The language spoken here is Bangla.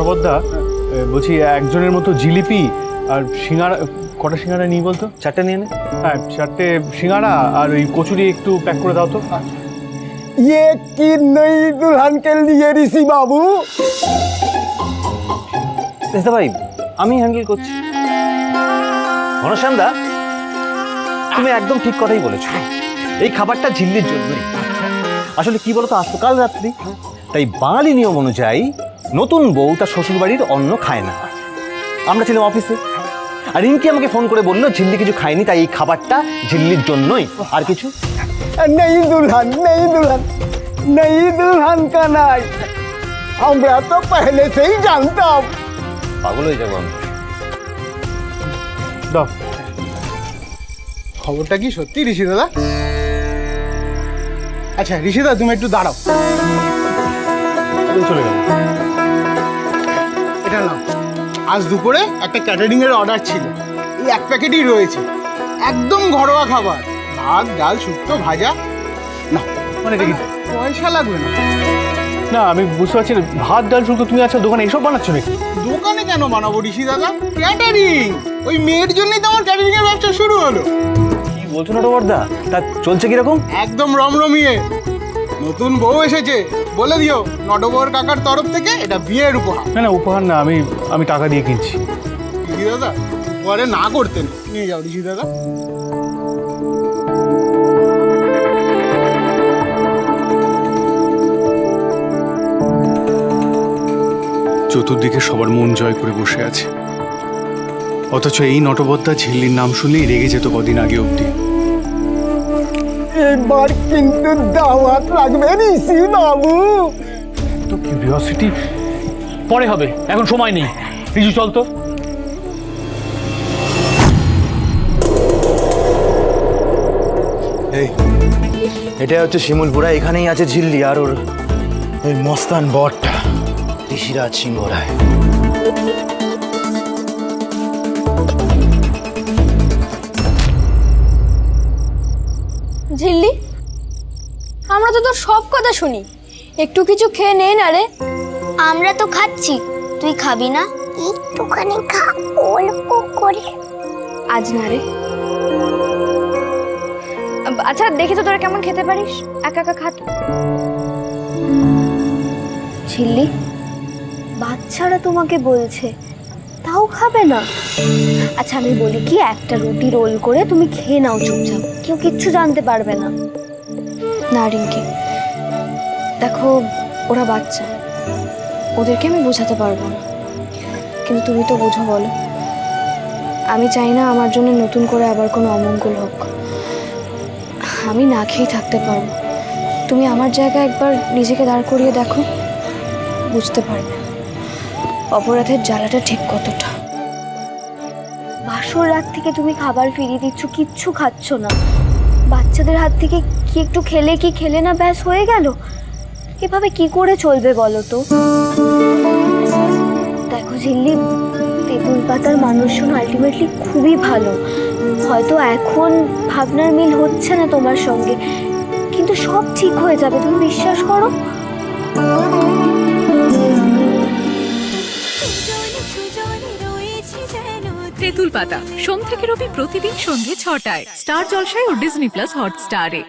নরবদ্দা এ, বলছি একজনের মতো জিলিপি আর সিঙ্গারা কটা সিঙ্গারা নিই বলতো চারটে নিয়ে নে হ্যাঁ চারটে সিঙ্গারা আর ওই কচুরি একটু প্যাক করে দাও তো ये की नई दुल्हन के लिए ऋषि बाबू দেখতে ভাই আমি হ্যান্ডেল করছি ঘনশ্যামদা তুমি একদম ঠিক কথাই বলেছো এই খাবারটা ঝিল্লির জন্যই আসলে কি বলতো আজ তো কাল রাত্রি তাই বাঙালি নিয়ম অনুযায়ী নতুন বউ তার শ্বশুরবাড়ির অন্ন খায় না। আমরা ছিলাম অফিসে। আর রিঙ্কি আমাকে ফোন করে বলল ঝিল্লি কিছু খায়নি তাই এই খাবারটা ঝিল্লির জন্যই। আর কিছু? নেই দুলহান নেই দুলহান নেই দুলহান কানাই। আমরা তো পেহলে সেই জানতাম। পাগল হয়ে যাব আমি খবরটা কি সত্যি ঋষি দাদা আচ্ছা ঋষিদা তুমি একটু দাঁড়াও। চলে গেল আজ দুপুরে একটা ক্যাটারিং এর অর্ডার ছিল। এই এক প্যাকেটই রয়েছে। একদম ঘরোয়া খাবার। ভাত ডাল শুক্তো ভাজা। না মানে পয়সা লাগবে না। না আমি বুঝতে পারছি না। ভাত ডাল শুধু তুমি আচ্ছা দোকানে এসব বানাচ্ছ নাকি? দোকানে কেন বানাবো ঋষি দাদা? ক্যাটারিং ওই মেয়ের জন্যই তো আমার ক্যাটারিং এর ব্যবসা শুরু হলো। কি বলছো না নটবরদা তা চলছে কীরকম? একদম রমরমিয়ে। নতুন বউ এসেছে। বলে দিও নটবর কাকার তরফ থেকে এটা বিয়ের উপহার। না না উপহার না আমি আমি টাকা দিয়ে কিনছি। ঋষি দাদা পরে না করতেন নিয়ে যাও ঋষি দাদা। চতুর্দিকে সবার মন জয় করে বসে আছে। অথচ এই নটবদ্দা ঝিল্লির নাম শুনলেই রেগে যেত কদিন আগে অবধি। এবার কিন্তু দাওয়াত লাগবে। ঋষি বাবু। তো কিউরিওসিটি পরে হবে এখন সময় নেই। রিজু চল তো। এই এটা হচ্ছে শিমুলপুরা এখানেই আছে ঝিল্লি আর ওর ওই মস্তান বরটা ঋষিরাজ সিংহ রায়। ঝিল্লি আমরা তো তোর সব কথা শুনি। একটু কিছু খেয়ে নে না রে। আমরা তো খাচ্ছি। তুই খাবি না? একটুখানি খা অল্প করে। আজ না রে। আচ্ছা দেখি তো তোরা কেমন খেতে পারিস। একা একা খা তো। ঝিল্লি বাচ্চারা তোমাকে বলছে তাও খাবে না। আচ্ছা আমি বলি কি, একটা রুটি রোল করে তুমি খেয়ে নাও চুপচাপ। কেউ কিচ্ছু জানতে পারবে না। না, রিঙ্কি। দেখো, ওরা বাচ্চা। ওদেরকে আমি বোঝাতে পারব না। কিন্তু তুমি তো বোঝো বলো। আমি চাই না আমার জন্য নতুন করে আবার কোনো অমঙ্গল হোক। আমি না খেয়েই থাকতে পারব। তুমি আমার জায়গায় একবার নিজেকে দাঁড় করিয়ে দেখো। বুঝতে পারবে। অপরাধের জ্বালাটা ঠিক কতটা? বাসর রাত থেকে তুমি খাবার ফিরিয়ে দিচ্ছ, কিচ্ছু খাচ্ছ না। বাচ্চাদের হাত থেকে কি একটু খেলে কি খেলে না ব্যাস হয়ে গেল? এভাবে কি করে চলবে বলো তো? দেখো ঝিল্লি, তেঁতুল পাতার মানুষজন আলটিমেটলি খুবই ভালো। হয়তো এখন ভাবনার মিল হচ্ছে না তোমার সঙ্গে, কিন্তু সব ঠিক হয়ে যাবে, তুমি বিশ্বাস করো? তেঁতুল পাতা সোম থেকে রবি প্রতিদিন সন্ধ্যে ছটায়। স্টার জলসায় ও ডিজনি প্লাস হটস্টারে।